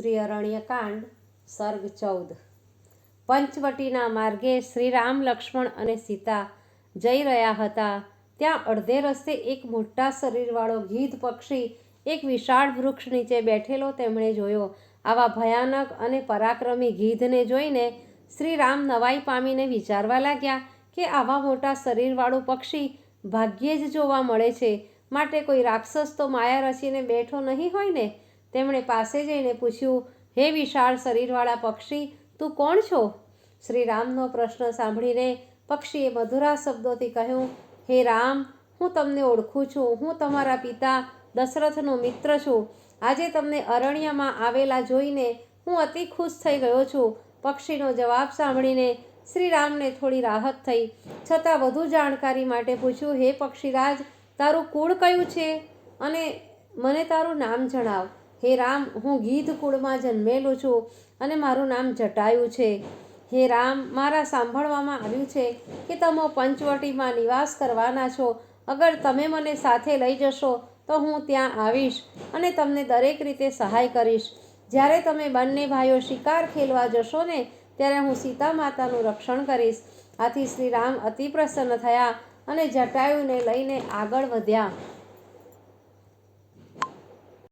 શ્રી અરણ્યકાંડ, સર્ગ ચૌદ. પંચવટીના માર્ગે શ્રી રામ લક્ષ્મણ અને સીતા જઈ રહ્યા હતા. ત્યાં અડધે રસ્તે એક મોટા શરીરવાળો ગીધ પક્ષી, એક વિશાળ વૃક્ષ નીચે બેઠેલો તેમણે જોયો. આવા ભયાનક અને પરાક્રમી ગીધને જોઈને શ્રી રામ નવાઈ પામીને વિચારવા લાગ્યા કે આવા મોટા શરીરવાળું પક્ષી ભાગ્યે જ જોવા મળે છે. માટે કોઈ રાક્ષસ તો માયા રચીને બેઠો નહીં હોય ને? તેમણે પાસે જઈને પૂછ્યું, હે વિશાળ શરીરવાળા પક્ષી, તું કોણ છો? શ્રી રામનો પ્રશ્ન સાંભળીને પક્ષીએ મધુરા શબ્દોથી કહ્યું, હે રામ, હું તમને ઓળખું છું. હું તમારા પિતા દશરથનો મિત્ર છું. આજે તમને અરણ્યમાં આવેલા જોઈને હું અતિ ખુશ થઈ ગયો છું. પક્ષીનો જવાબ સાંભળીને શ્રી રામને થોડી રાહત થઈ. છતાં વધુ જાણકારી માટે પૂછ્યું, હે પક્ષીરાજ, તારું કુળ કયું છે? અને મને તારું નામ જણાવ. હે રામ, હું ગીધ કુળમાં જન્મેલું છું અને મારું નામ જટાયું છે. હે રામ, મારા સાંભળવામાં આવ્યું છે કે તમે પંચવટીમાં નિવાસ કરવાના છો. અગર તમે મને સાથે લઈ જશો, તો હું ત્યાં આવીશ અને તમને દરેક રીતે સહાય કરીશ. જ્યારે તમે બંને ભાઈઓ શિકાર ખેલવા જશો ને, ત્યારે હું સીતા માતાનું રક્ષણ કરીશ. આથી શ્રી રામ અતિ પ્રસન્ન થયા અને જટાયુને લઈને આગળ વધ્યા.